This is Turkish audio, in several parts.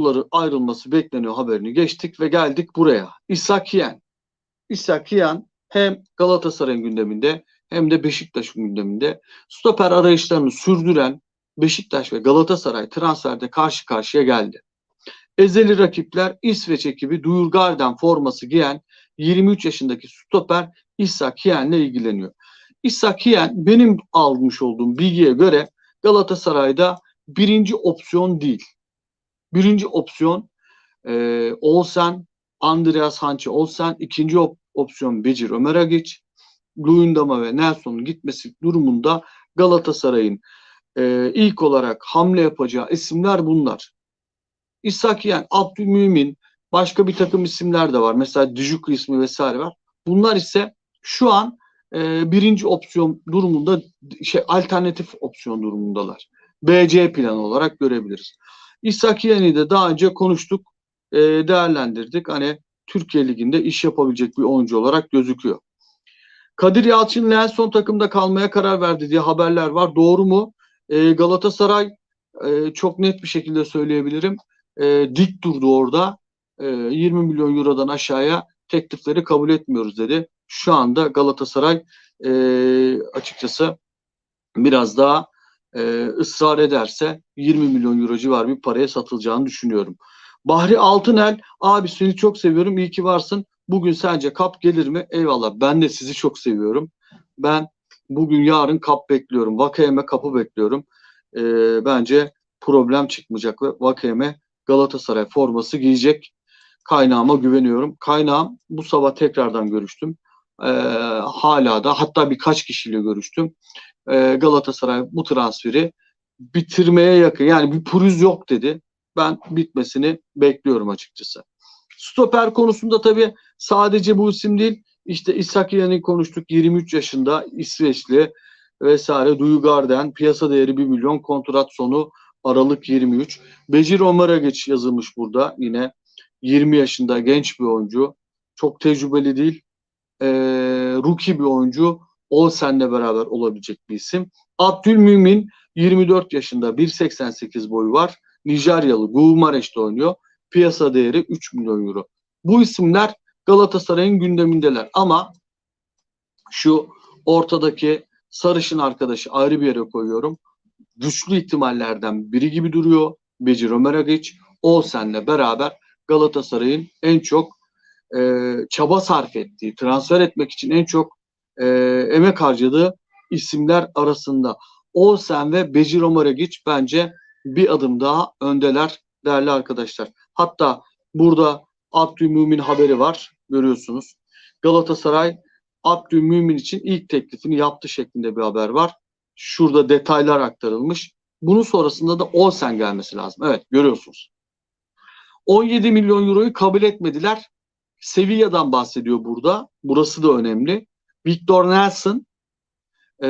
yolları ayrılması bekleniyor haberini geçtik ve geldik buraya. İshak Yiyen. İshak Yiyen hem Galatasaray'ın gündeminde hem de Beşiktaş'ın gündeminde stoper arayışlarını sürdüren Beşiktaş ve Galatasaray transferde karşı karşıya geldi. Ezeli rakipler İsveç ekibi Duyurgarden forması giyen 23 yaşındaki stoper İshak Yiyen'le ilgileniyor. İshak Yiyen benim almış olduğum bilgiye göre Galatasaray'da birinci opsiyon değil. Birinci opsiyon e, Olsen, Andreas Hançe Olsen. ikinci op- opsiyon Becir Ömer Agic. Luyendama ve Nelson'un gitmesi durumunda Galatasaray'ın e, ilk olarak hamle yapacağı isimler bunlar. İshak Yiyen, Abdülmümin, başka bir takım isimler de var. Mesela Dijuk ismi vesaire var. Bunlar ise şu an e, birinci opsiyon durumunda şey alternatif opsiyon durumundalar. BC planı olarak görebiliriz. İshak Yiyen'i de daha önce konuştuk, e, değerlendirdik. Hani Türkiye Ligi'nde iş yapabilecek bir oyuncu olarak gözüküyor. Kadir Yalçın Nelson takımda kalmaya karar verdi diye haberler var. Doğru mu? E, Galatasaray e, çok net bir şekilde söyleyebilirim. E, dik durdu orada. E, 20 milyon eurodan aşağıya teklifleri kabul etmiyoruz dedi. Şu anda Galatasaray e, açıkçası biraz daha e, ısrar ederse 20 milyon euro civarı bir paraya satılacağını düşünüyorum. Bahri Altınel, abi seni çok seviyorum, iyi ki varsın. Bugün sence kap gelir mi? Eyvallah, ben de sizi çok seviyorum. Ben bugün yarın kap bekliyorum. Vakayeme kapı bekliyorum. E, bence problem çıkmayacak ve Vakayeme Galatasaray forması giyecek. Kaynağıma güveniyorum. Kaynağım bu sabah tekrardan görüştüm. E, hala da hatta birkaç kişiyle görüştüm. E, Galatasaray bu transferi bitirmeye yakın. Yani bir pürüz yok dedi. Ben bitmesini bekliyorum açıkçası. Stoper konusunda tabii sadece bu isim değil. İşte İshak Yiyen'i konuştuk. 23 yaşında İsveçli vesaire. Duygarden piyasa değeri 1 milyon kontrat sonu Aralık 23. Becir Omar'a geç yazılmış burada yine 20 yaşında genç bir oyuncu. Çok tecrübeli değil. Ee, rookie bir oyuncu. Olsen'le beraber olabilecek bir isim. Abdülmümin 24 yaşında 1.88 boyu var. Nijeryalı Gumareş'te oynuyor. Piyasa değeri 3 milyon euro. Bu isimler Galatasaray'ın gündemindeler ama şu ortadaki sarışın arkadaşı ayrı bir yere koyuyorum. Güçlü ihtimallerden biri gibi duruyor. Becir Ömer Agic. Olsen'le beraber Galatasaray'ın en çok e, çaba sarf ettiği, transfer etmek için en çok e, emek harcadığı isimler arasında. Olsen ve Becir Ömer Agic bence bir adım daha öndeler değerli arkadaşlar. Hatta burada Abdülmümin haberi var görüyorsunuz. Galatasaray Abdülmümin için ilk teklifini yaptı şeklinde bir haber var. Şurada detaylar aktarılmış. Bunun sonrasında da Olsen gelmesi lazım. Evet görüyorsunuz. 17 milyon euroyu kabul etmediler. Sevilla'dan bahsediyor burada. Burası da önemli. Victor Nelson e,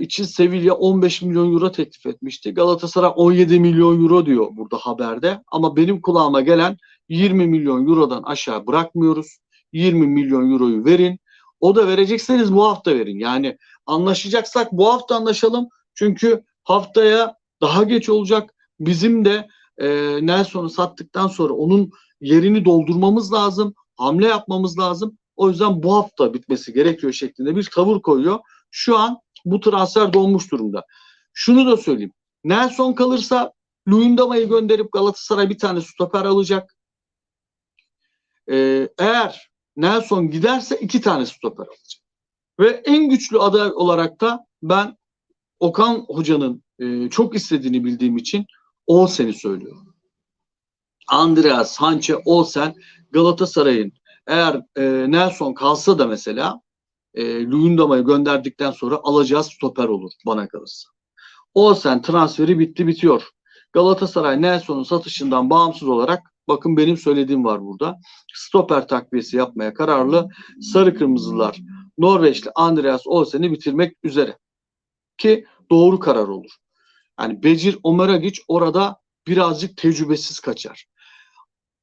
için Sevilla 15 milyon euro teklif etmişti. Galatasaray 17 milyon euro diyor burada haberde. Ama benim kulağıma gelen 20 milyon eurodan aşağı bırakmıyoruz. 20 milyon euroyu verin. O da verecekseniz bu hafta verin. Yani anlaşacaksak bu hafta anlaşalım. Çünkü haftaya daha geç olacak. Bizim de e, Nelson'u sattıktan sonra onun yerini doldurmamız lazım. Hamle yapmamız lazım. O yüzden bu hafta bitmesi gerekiyor şeklinde bir tavır koyuyor. Şu an bu transfer donmuş durumda. Şunu da söyleyeyim. Nelson kalırsa Luyendama'yı gönderip Galatasaray bir tane stoper alacak. Ee, eğer Nelson giderse iki tane stoper alacak. Ve en güçlü aday olarak da ben Okan Hoca'nın e, çok istediğini bildiğim için Olsen'i söylüyorum. Andreas, Hançe, Olsen Galatasaray'ın eğer e, Nelson kalsa da mesela e, Luyendama'yı gönderdikten sonra alacağı stoper olur bana kalırsa. Olsen transferi bitti bitiyor. Galatasaray Nelson'un satışından bağımsız olarak bakın benim söylediğim var burada. Stoper takviyesi yapmaya kararlı. Sarı Kırmızılar Norveçli Andreas Olsen'i bitirmek üzere. Ki doğru karar olur. Yani Becir Omeragic orada birazcık tecrübesiz kaçar.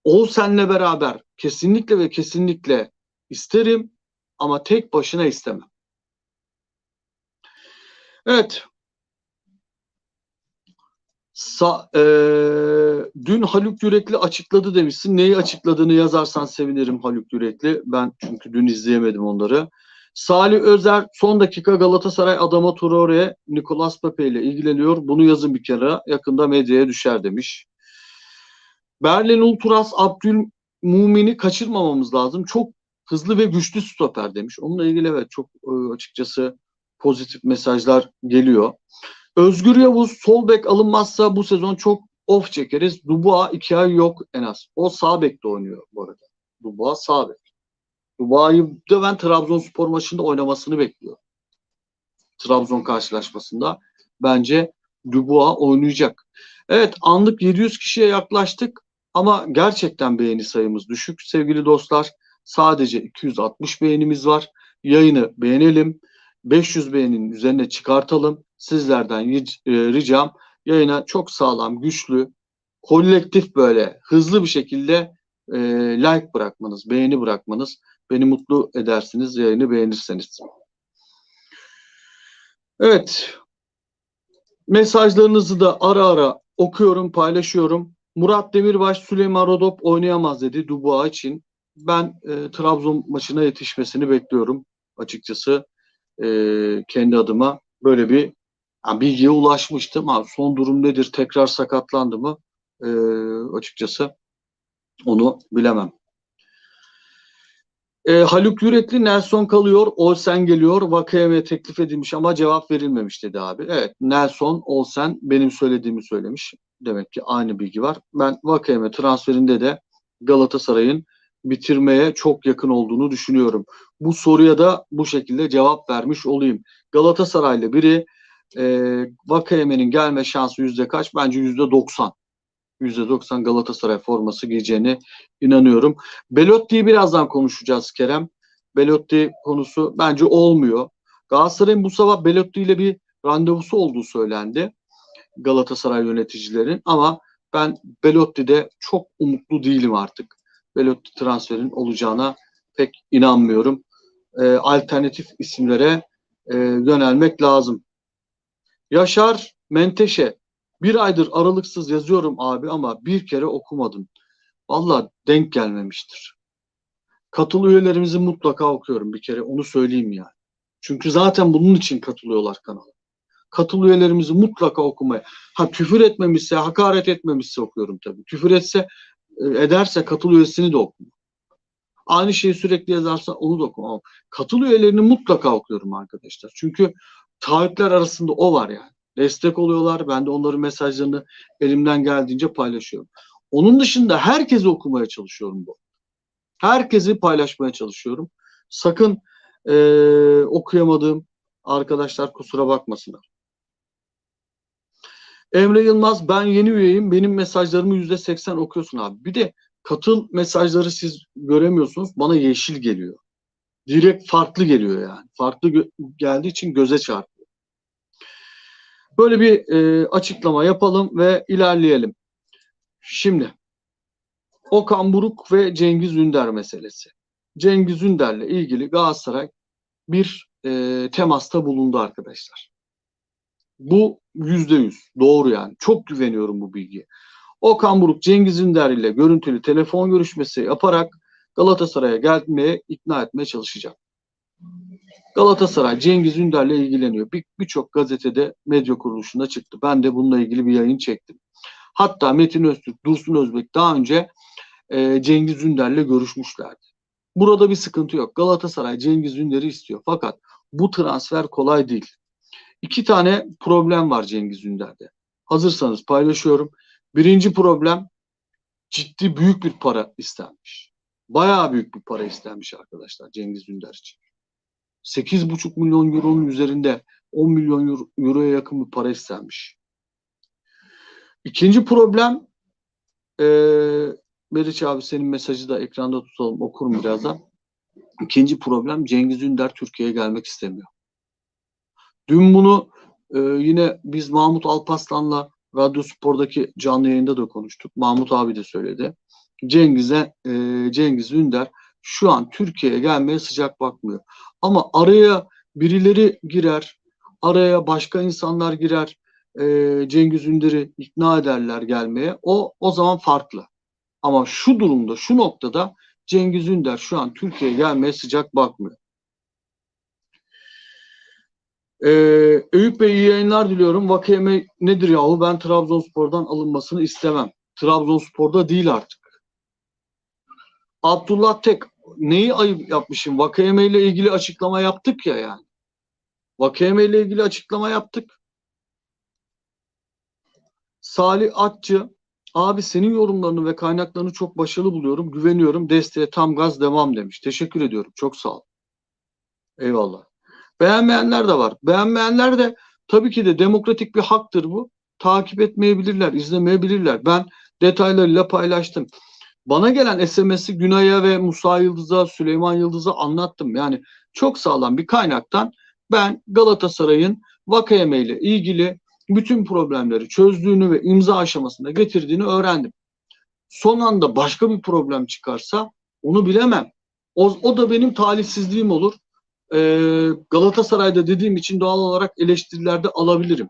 Olsen'le beraber kesinlikle ve kesinlikle isterim ama tek başına istemem. Evet. Sa e, dün Haluk Yürekli açıkladı demişsin. Neyi açıkladığını yazarsan sevinirim Haluk Yürekli. Ben çünkü dün izleyemedim onları. Salih Özer son dakika Galatasaray Adama Traore Nicolas Pepe ile ilgileniyor. Bunu yazın bir kere. Yakında medyaya düşer demiş. Berlin Ultras Abdül Mumin'i kaçırmamamız lazım. Çok hızlı ve güçlü stoper demiş. Onunla ilgili evet çok e, açıkçası pozitif mesajlar geliyor. Özgür Yavuz sol bek alınmazsa bu sezon çok off çekeriz. Dubois iki ay yok en az. O sağ bekte oynuyor bu arada. Dubois sağ bek. Dubois'ı da ben Trabzonspor maçında oynamasını bekliyorum. Trabzon karşılaşmasında bence Dubois oynayacak. Evet anlık 700 kişiye yaklaştık ama gerçekten beğeni sayımız düşük sevgili dostlar. Sadece 260 beğenimiz var. Yayını beğenelim. 500 beğeninin üzerine çıkartalım. Sizlerden e, ricam yayına çok sağlam, güçlü, kolektif böyle hızlı bir şekilde e, like bırakmanız, beğeni bırakmanız beni mutlu edersiniz yayını beğenirseniz. Evet. Mesajlarınızı da ara ara okuyorum, paylaşıyorum. Murat Demirbaş Süleyman Rodop oynayamaz dedi Dubois için. Ben e, Trabzon maçına yetişmesini bekliyorum açıkçası. E, kendi adıma böyle bir yani bilgiye ulaşmıştım. Ha, son durum nedir? Tekrar sakatlandı mı? E, açıkçası onu bilemem. E, Haluk Yürekli Nelson kalıyor, Olsen geliyor, Vakayeme teklif edilmiş ama cevap verilmemiş dedi abi. Evet Nelson, Olsen benim söylediğimi söylemiş. Demek ki aynı bilgi var. Ben Vakayeme transferinde de Galatasaray'ın bitirmeye çok yakın olduğunu düşünüyorum. Bu soruya da bu şekilde cevap vermiş olayım. Galatasaraylı biri e, Vakayeme'nin gelme şansı yüzde kaç? Bence yüzde doksan. %90 Galatasaray forması giyeceğine inanıyorum. Belotti'yi birazdan konuşacağız Kerem. Belotti konusu bence olmuyor. Galatasaray'ın bu sabah Belotti ile bir randevusu olduğu söylendi. Galatasaray yöneticilerin ama ben Belotti'de çok umutlu değilim artık. Belotti transferin olacağına pek inanmıyorum. E, alternatif isimlere e, yönelmek lazım. Yaşar Menteşe bir aydır aralıksız yazıyorum abi ama bir kere okumadım. Valla denk gelmemiştir. Katıl üyelerimizi mutlaka okuyorum bir kere onu söyleyeyim yani. Çünkü zaten bunun için katılıyorlar kanala. Katıl üyelerimizi mutlaka okumaya. Ha küfür etmemişse, hakaret etmemişse okuyorum tabii. Küfür etse, e, ederse katıl üyesini de okumam. Aynı şeyi sürekli yazarsa onu da okumam. Katıl üyelerini mutlaka okuyorum arkadaşlar. Çünkü taahhütler arasında o var yani destek oluyorlar. Ben de onların mesajlarını elimden geldiğince paylaşıyorum. Onun dışında herkesi okumaya çalışıyorum bu. Herkesi paylaşmaya çalışıyorum. Sakın e, okuyamadığım arkadaşlar kusura bakmasınlar. Emre Yılmaz ben yeni üyeyim. Benim mesajlarımı yüzde seksen okuyorsun abi. Bir de katıl mesajları siz göremiyorsunuz. Bana yeşil geliyor. Direkt farklı geliyor yani. Farklı geldiği için göze çarpıyor. Böyle bir e, açıklama yapalım ve ilerleyelim. Şimdi Okan Buruk ve Cengiz Ünder meselesi. Cengiz Ünder'le ilgili Galatasaray bir e, temasta bulundu arkadaşlar. Bu yüzde yüz doğru yani. Çok güveniyorum bu bilgiye. Okan Buruk Cengiz Ünder ile görüntülü telefon görüşmesi yaparak Galatasaray'a gelmeye ikna etmeye çalışacak. Galatasaray Cengiz Ünder'le ilgileniyor. Birçok bir gazetede medya kuruluşunda çıktı. Ben de bununla ilgili bir yayın çektim. Hatta Metin Öztürk, Dursun Özbek daha önce e, Cengiz Ünder'le görüşmüşlerdi. Burada bir sıkıntı yok. Galatasaray Cengiz Ünder'i istiyor. Fakat bu transfer kolay değil. İki tane problem var Cengiz Ünder'de. Hazırsanız paylaşıyorum. Birinci problem ciddi büyük bir para istenmiş. Bayağı büyük bir para istenmiş arkadaşlar Cengiz Ünder için. 8,5 milyon euronun üzerinde 10 milyon euroya yakın bir para istenmiş. İkinci problem e, Meriç abi senin mesajı da ekranda tutalım okurum birazdan. İkinci problem Cengiz Ünder Türkiye'ye gelmek istemiyor. Dün bunu e, yine biz Mahmut Alpaslan'la Radyo Spor'daki canlı yayında da konuştuk. Mahmut abi de söyledi. Cengiz'e e, Cengiz Ünder şu an Türkiye'ye gelmeye sıcak bakmıyor. Ama araya birileri girer, araya başka insanlar girer, e, Cengiz Ünder'i ikna ederler gelmeye. O o zaman farklı. Ama şu durumda, şu noktada Cengiz Ünder şu an Türkiye'ye gelmeye sıcak bakmıyor. Ee, Eyüp Bey iyi yayınlar diliyorum. Vakeme nedir yahu? Ben Trabzonspor'dan alınmasını istemem. Trabzonspor'da değil artık. Abdullah Tek neyi ayıp yapmışım? Vakeme ile ilgili açıklama yaptık ya yani. Vakeme ile ilgili açıklama yaptık. Salih Atçı abi senin yorumlarını ve kaynaklarını çok başarılı buluyorum. Güveniyorum. Desteğe tam gaz devam demiş. Teşekkür ediyorum. Çok sağ ol. Eyvallah. Beğenmeyenler de var. Beğenmeyenler de tabii ki de demokratik bir haktır bu. Takip etmeyebilirler, izlemeyebilirler. Ben detaylarıyla paylaştım. Bana gelen SMS'i Günay'a ve Musa Yıldız'a, Süleyman Yıldız'a anlattım. Yani çok sağlam bir kaynaktan ben Galatasaray'ın Vakayeme ile ilgili bütün problemleri çözdüğünü ve imza aşamasında getirdiğini öğrendim. Son anda başka bir problem çıkarsa onu bilemem. O, o da benim talihsizliğim olur. Ee, Galatasaray'da dediğim için doğal olarak eleştirilerde alabilirim.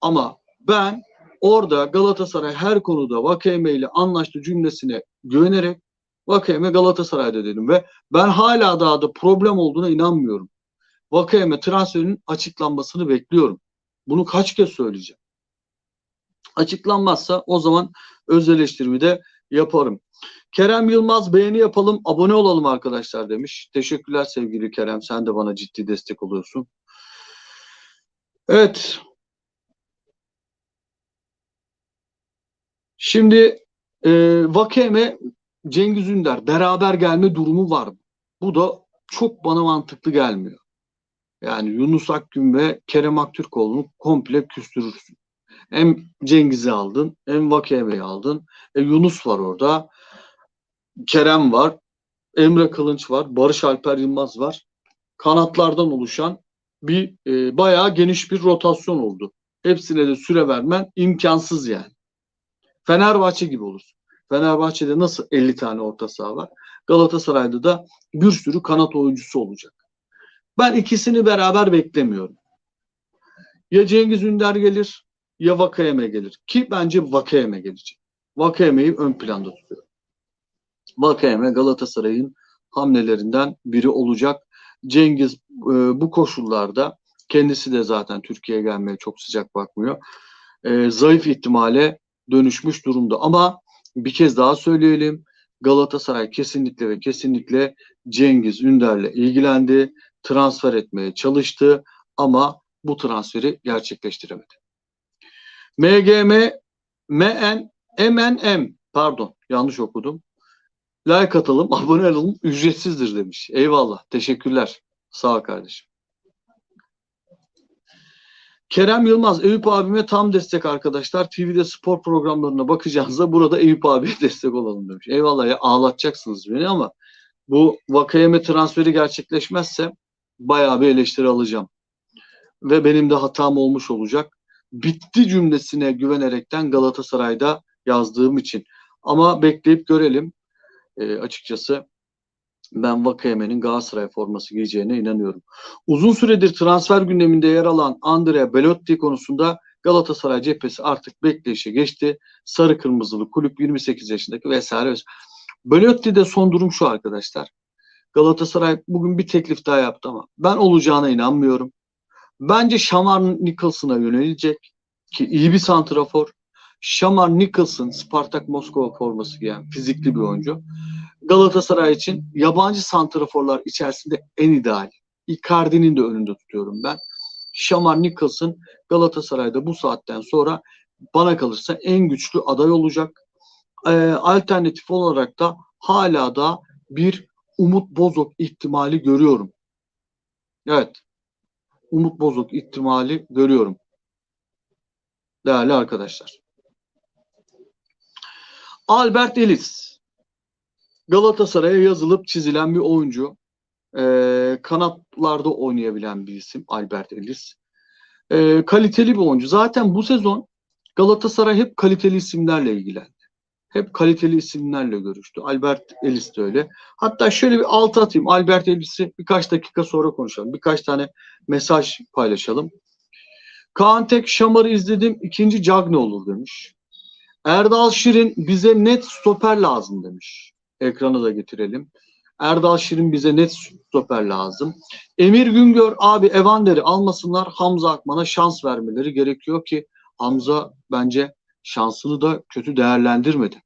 Ama ben orada Galatasaray her konuda Vakeme ile anlaştı cümlesine güvenerek Vakeme Galatasaray'da dedim ve ben hala daha da problem olduğuna inanmıyorum. Vakeme transferinin açıklanmasını bekliyorum. Bunu kaç kez söyleyeceğim. Açıklanmazsa o zaman öz eleştirimi de yaparım. Kerem Yılmaz beğeni yapalım, abone olalım arkadaşlar demiş. Teşekkürler sevgili Kerem. Sen de bana ciddi destek oluyorsun. Evet. Şimdi e, Vakeme Cengiz Ünder beraber gelme durumu var. Bu da çok bana mantıklı gelmiyor. Yani Yunus Akgün ve Kerem Aktürkoğlu'nu komple küstürürsün. Hem Cengiz'i aldın, hem Vakeme'yi aldın. E, Yunus var orada. Kerem var. Emre Kılınç var. Barış Alper Yılmaz var. Kanatlardan oluşan bir e, bayağı geniş bir rotasyon oldu. Hepsine de süre vermen imkansız yani. Fenerbahçe gibi olur. Fenerbahçe'de nasıl 50 tane orta saha var? Galatasaray'da da bir sürü kanat oyuncusu olacak. Ben ikisini beraber beklemiyorum. Ya Cengiz Ünder gelir ya Vakayeme gelir. Ki bence Vakayeme gelecek. Vakayeme'yi ön planda tutuyorum. Vakayeme Galatasaray'ın hamlelerinden biri olacak. Cengiz e, bu koşullarda kendisi de zaten Türkiye'ye gelmeye çok sıcak bakmıyor. E, zayıf ihtimale dönüşmüş durumda. Ama bir kez daha söyleyelim. Galatasaray kesinlikle ve kesinlikle Cengiz Ünder'le ilgilendi. Transfer etmeye çalıştı ama bu transferi gerçekleştiremedi. MGM MN MNM pardon yanlış okudum. Like atalım, abone olalım, ücretsizdir demiş. Eyvallah, teşekkürler. Sağ ol kardeşim. Kerem Yılmaz, Eyüp abime tam destek arkadaşlar. TV'de spor programlarına bakacağınızda burada Eyüp abiye destek olalım demiş. Eyvallah ya ağlatacaksınız beni ama bu Vakayeme transferi gerçekleşmezse bayağı bir eleştiri alacağım. Ve benim de hatam olmuş olacak. Bitti cümlesine güvenerekten Galatasaray'da yazdığım için. Ama bekleyip görelim. E, açıkçası ben Vakayeme'nin Galatasaray forması giyeceğine inanıyorum. Uzun süredir transfer gündeminde yer alan Andrea Belotti konusunda Galatasaray cephesi artık bekleyişe geçti. Sarı kırmızılı kulüp 28 yaşındaki vesaire. Belotti'de son durum şu arkadaşlar. Galatasaray bugün bir teklif daha yaptı ama ben olacağına inanmıyorum. Bence Şamar Nicholson'a yönelecek ki iyi bir santrafor. Şamar Nicholson Spartak Moskova forması giyen fizikli bir oyuncu. Galatasaray için yabancı santraforlar içerisinde en ideal. Icardi'nin de önünde tutuyorum ben. Şamar Nicholson Galatasaray'da bu saatten sonra bana kalırsa en güçlü aday olacak. Ee, alternatif olarak da hala da bir Umut Bozok ihtimali görüyorum. Evet. Umut Bozok ihtimali görüyorum. Değerli arkadaşlar. Albert Ellis. Galatasaray'a yazılıp çizilen bir oyuncu. Ee, kanatlarda oynayabilen bir isim Albert Ellis. Ee, kaliteli bir oyuncu. Zaten bu sezon Galatasaray hep kaliteli isimlerle ilgilendi. Hep kaliteli isimlerle görüştü. Albert Ellis de öyle. Hatta şöyle bir alt atayım. Albert Ellis'i birkaç dakika sonra konuşalım. Birkaç tane mesaj paylaşalım. Kaan Tek Şamar'ı izledim. ikinci Cagne olur demiş. Erdal Şirin bize net stoper lazım demiş. Ekrana da getirelim. Erdal Şirin bize net stoper lazım. Emir Güngör abi Evander'i almasınlar. Hamza Akman'a şans vermeleri gerekiyor ki Hamza bence şansını da kötü değerlendirmedi.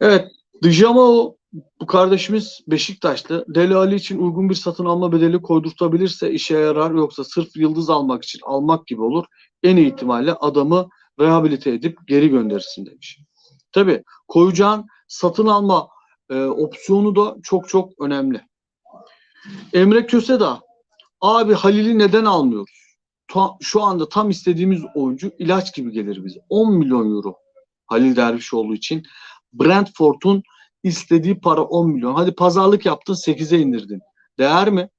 Evet Djamao bu kardeşimiz Beşiktaşlı. Deli Ali için uygun bir satın alma bedeli koydurtabilirse işe yarar yoksa sırf yıldız almak için almak gibi olur. En ihtimalle adamı rehabilite edip geri gönderirsin demiş. Tabi koyacağın satın alma e, opsiyonu da çok çok önemli. Emre Köse da abi Halil'i neden almıyoruz? Ta, şu anda tam istediğimiz oyuncu ilaç gibi gelir bize. 10 milyon euro Halil Dervişoğlu için. Brentford'un istediği para 10 milyon. Hadi pazarlık yaptın 8'e indirdin. Değer mi?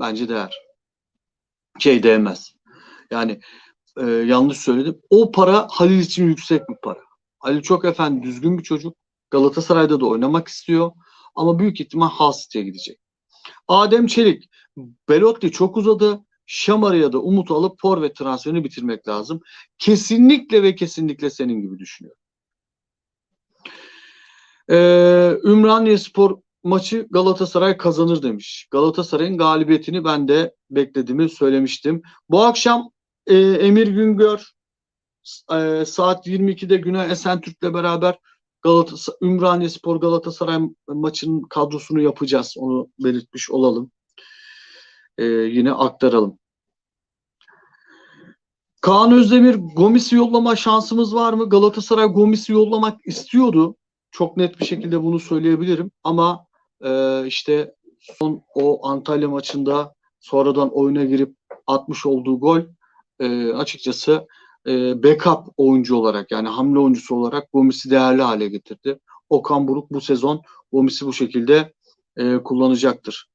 Bence değer. Şey değmez. Yani e, yanlış söyledim. O para Halil için yüksek bir para. Halil çok efendi düzgün bir çocuk. Galatasaray'da da oynamak istiyor. Ama büyük ihtimal City'ye gidecek. Adem Çelik. Belotti çok uzadı. Şamarı'ya da umut alıp forvet transferini bitirmek lazım. Kesinlikle ve kesinlikle senin gibi düşünüyorum. Ee, Ümraniye Spor maçı Galatasaray kazanır demiş. Galatasaray'ın galibiyetini ben de beklediğimi söylemiştim. Bu akşam e, Emir Güngör e, saat 22'de Güney Esentürk'le beraber Galatasaray, Ümraniye Spor Galatasaray maçının kadrosunu yapacağız. Onu belirtmiş olalım. E, yine aktaralım. Kaan Özdemir Gomis'i yollama şansımız var mı? Galatasaray Gomis'i yollamak istiyordu. Çok net bir şekilde bunu söyleyebilirim. Ama e, işte son o Antalya maçında sonradan oyuna girip atmış olduğu gol e, açıkçası e, backup oyuncu olarak yani hamle oyuncusu olarak Gomis'i değerli hale getirdi. Okan Buruk bu sezon Gomis'i bu şekilde e, kullanacaktır.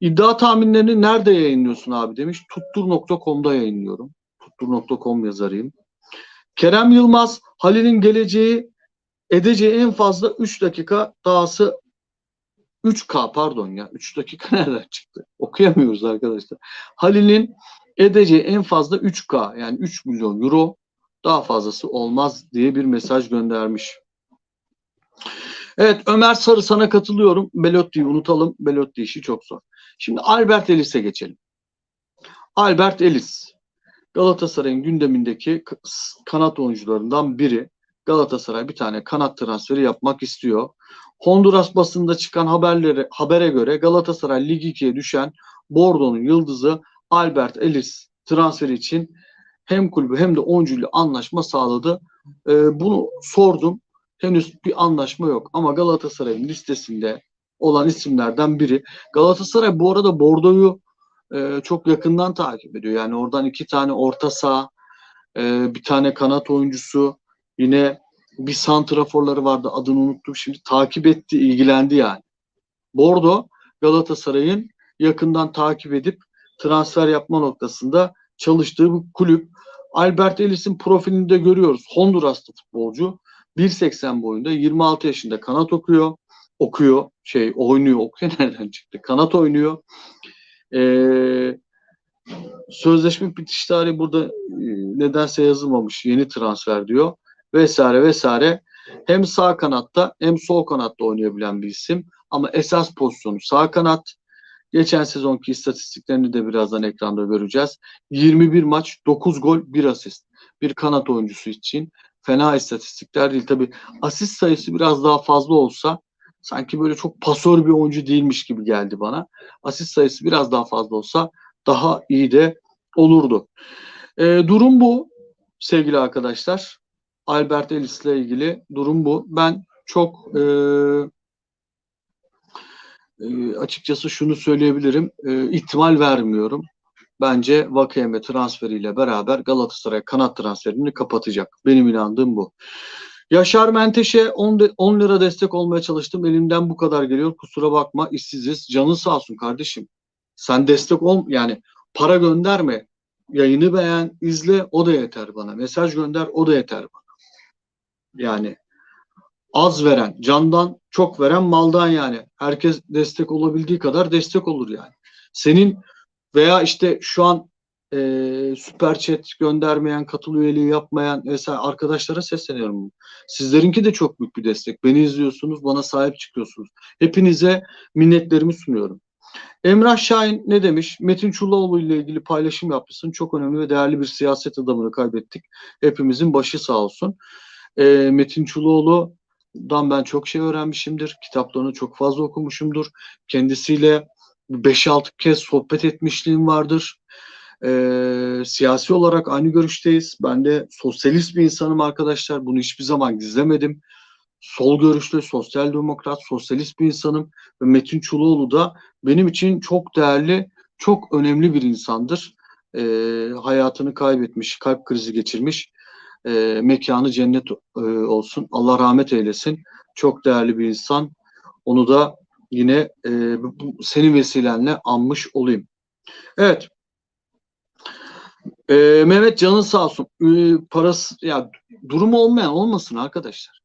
İddia tahminlerini nerede yayınlıyorsun abi demiş. Tuttur.com'da yayınlıyorum. Tuttur.com yazarıyım. Kerem Yılmaz Halil'in geleceği edeceği en fazla 3 dakika dahası 3K pardon ya 3 dakika nereden çıktı? Okuyamıyoruz arkadaşlar. Halil'in edeceği en fazla 3K yani 3 milyon euro daha fazlası olmaz diye bir mesaj göndermiş. Evet Ömer Sarı sana katılıyorum. Belotti'yi unutalım. Belotti işi çok zor. Şimdi Albert Ellis'e geçelim. Albert Ellis Galatasaray'ın gündemindeki kanat oyuncularından biri. Galatasaray bir tane kanat transferi yapmak istiyor. Honduras basında çıkan haberlere habere göre Galatasaray Lig 2'ye düşen Bordo'nun yıldızı Albert Ellis transferi için hem kulübü hem de oyuncuyla anlaşma sağladı. Ee, bunu sordum. Henüz bir anlaşma yok ama Galatasaray'ın listesinde olan isimlerden biri. Galatasaray bu arada Bordo'yu e, çok yakından takip ediyor. Yani oradan iki tane orta saha, e, bir tane kanat oyuncusu, yine bir santraforları vardı adını unuttum şimdi takip etti, ilgilendi yani. Bordo Galatasaray'ın yakından takip edip transfer yapma noktasında çalıştığı bu kulüp. Albert Ellis'in profilini de görüyoruz. Honduraslı futbolcu. 1.80 boyunda 26 yaşında kanat okuyor. Okuyor. Şey oynuyor. Okuyor nereden çıktı? Kanat oynuyor. Ee, sözleşme bitiş tarihi burada e, nedense yazılmamış. Yeni transfer diyor. Vesaire vesaire. Hem sağ kanatta hem sol kanatta oynayabilen bir isim. Ama esas pozisyonu sağ kanat. Geçen sezonki istatistiklerini de birazdan ekranda göreceğiz. 21 maç, 9 gol, 1 asist. Bir kanat oyuncusu için fena istatistikler değil. Tabi asist sayısı biraz daha fazla olsa sanki böyle çok pasör bir oyuncu değilmiş gibi geldi bana. Asist sayısı biraz daha fazla olsa daha iyi de olurdu. E, durum bu sevgili arkadaşlar. Albert Ellis ile ilgili durum bu. Ben çok e, e, açıkçası şunu söyleyebilirim. E, ihtimal vermiyorum. Bence Vakeme transferiyle beraber Galatasaray kanat transferini kapatacak. Benim inandığım bu. Yaşar Menteş'e 10, 10 lira destek olmaya çalıştım. Elimden bu kadar geliyor. Kusura bakma işsiziz. Canın sağ olsun kardeşim. Sen destek ol yani para gönderme. Yayını beğen, izle o da yeter bana. Mesaj gönder o da yeter bana. Yani az veren candan, çok veren maldan yani. Herkes destek olabildiği kadar destek olur yani. Senin veya işte şu an e, süper chat göndermeyen, katıl üyeliği yapmayan vesaire arkadaşlara sesleniyorum. Sizlerinki de çok büyük bir destek. Beni izliyorsunuz, bana sahip çıkıyorsunuz. Hepinize minnetlerimi sunuyorum. Emrah Şahin ne demiş? Metin Çullaoğlu ile ilgili paylaşım yapmışsın. Çok önemli ve değerli bir siyaset adamını kaybettik. Hepimizin başı sağ olsun. E, Metin Çullaoğlu'dan ben çok şey öğrenmişimdir. Kitaplarını çok fazla okumuşumdur. Kendisiyle 5-6 kez sohbet etmişliğim vardır. E, siyasi olarak aynı görüşteyiz. Ben de sosyalist bir insanım arkadaşlar. Bunu hiçbir zaman gizlemedim. Sol görüşlü, sosyal demokrat, sosyalist bir insanım. Ve Metin Çuloğlu da benim için çok değerli, çok önemli bir insandır. E, hayatını kaybetmiş, kalp krizi geçirmiş. E, mekanı cennet e, olsun. Allah rahmet eylesin. Çok değerli bir insan. Onu da yine e, bu, senin vesilenle anmış olayım. Evet. E, Mehmet canın sağ olsun. E, parası ya durumu olmayan olmasın arkadaşlar.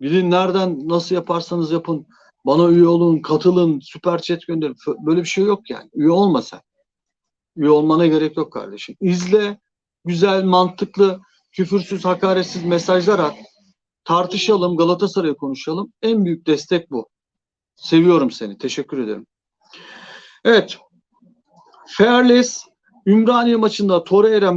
Gidin nereden nasıl yaparsanız yapın. Bana üye olun, katılın, süper chat gönderin. Böyle bir şey yok yani. Üye olma. Üye olmana gerek yok kardeşim. İzle, güzel, mantıklı, küfürsüz, hakaretsiz mesajlar at. Tartışalım, Galatasaray'ı konuşalım. En büyük destek bu. Seviyorum seni. Teşekkür ederim. Evet. Fearless Ümraniye maçında Torreira,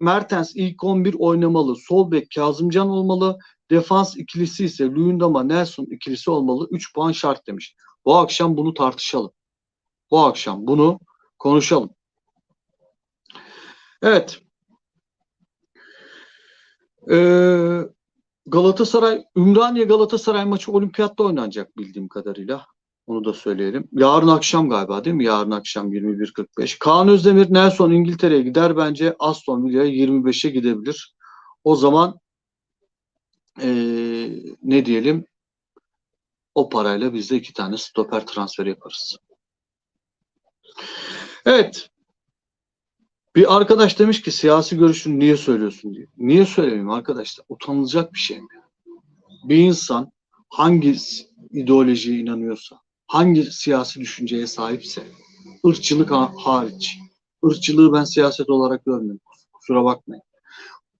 Mertens ilk 11 oynamalı. Sol bek Kazımcan olmalı. Defans ikilisi ise Luyendama, Nelson ikilisi olmalı. 3 puan şart demiş. Bu akşam bunu tartışalım. Bu akşam bunu konuşalım. Evet. Ee, Galatasaray, Ümraniye Galatasaray maçı olimpiyatta oynanacak bildiğim kadarıyla. Onu da söyleyelim. Yarın akşam galiba değil mi? Yarın akşam 21.45. Kaan Özdemir, Nelson İngiltere'ye gider. Bence Aston Villa'ya 25'e gidebilir. O zaman ee, ne diyelim? O parayla biz de iki tane stoper transferi yaparız. Evet. Bir arkadaş demiş ki siyasi görüşünü niye söylüyorsun diye. Niye söylemeyeyim arkadaşlar? Utanılacak bir şey mi? Bir insan hangi ideolojiye inanıyorsa, hangi siyasi düşünceye sahipse, ırkçılık hariç, ırkçılığı ben siyaset olarak görmüyorum. Kusura bakmayın.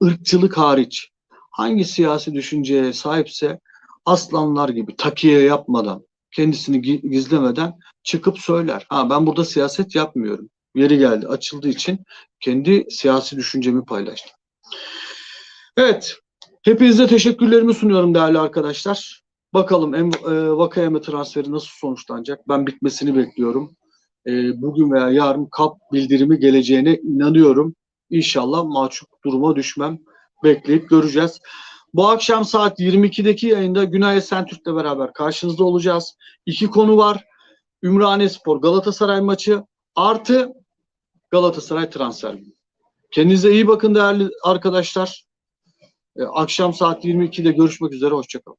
Irkçılık hariç, hangi siyasi düşünceye sahipse aslanlar gibi takiye yapmadan, kendisini gizlemeden çıkıp söyler. Ha ben burada siyaset yapmıyorum. Yeri geldi açıldığı için kendi siyasi düşüncemi paylaştım. Evet. Hepinize teşekkürlerimi sunuyorum değerli arkadaşlar. Bakalım em, e, Vakayeme transferi nasıl sonuçlanacak? Ben bitmesini bekliyorum. E, bugün veya yarın kap bildirimi geleceğine inanıyorum. İnşallah mahcup duruma düşmem. Bekleyip göreceğiz. Bu akşam saat 22'deki yayında Günay Esentürk'le beraber karşınızda olacağız. İki konu var. Ümraniye Spor Galatasaray maçı artı Galatasaray transfer. Kendinize iyi bakın değerli arkadaşlar. Akşam saat 22'de görüşmek üzere. Hoşçakalın.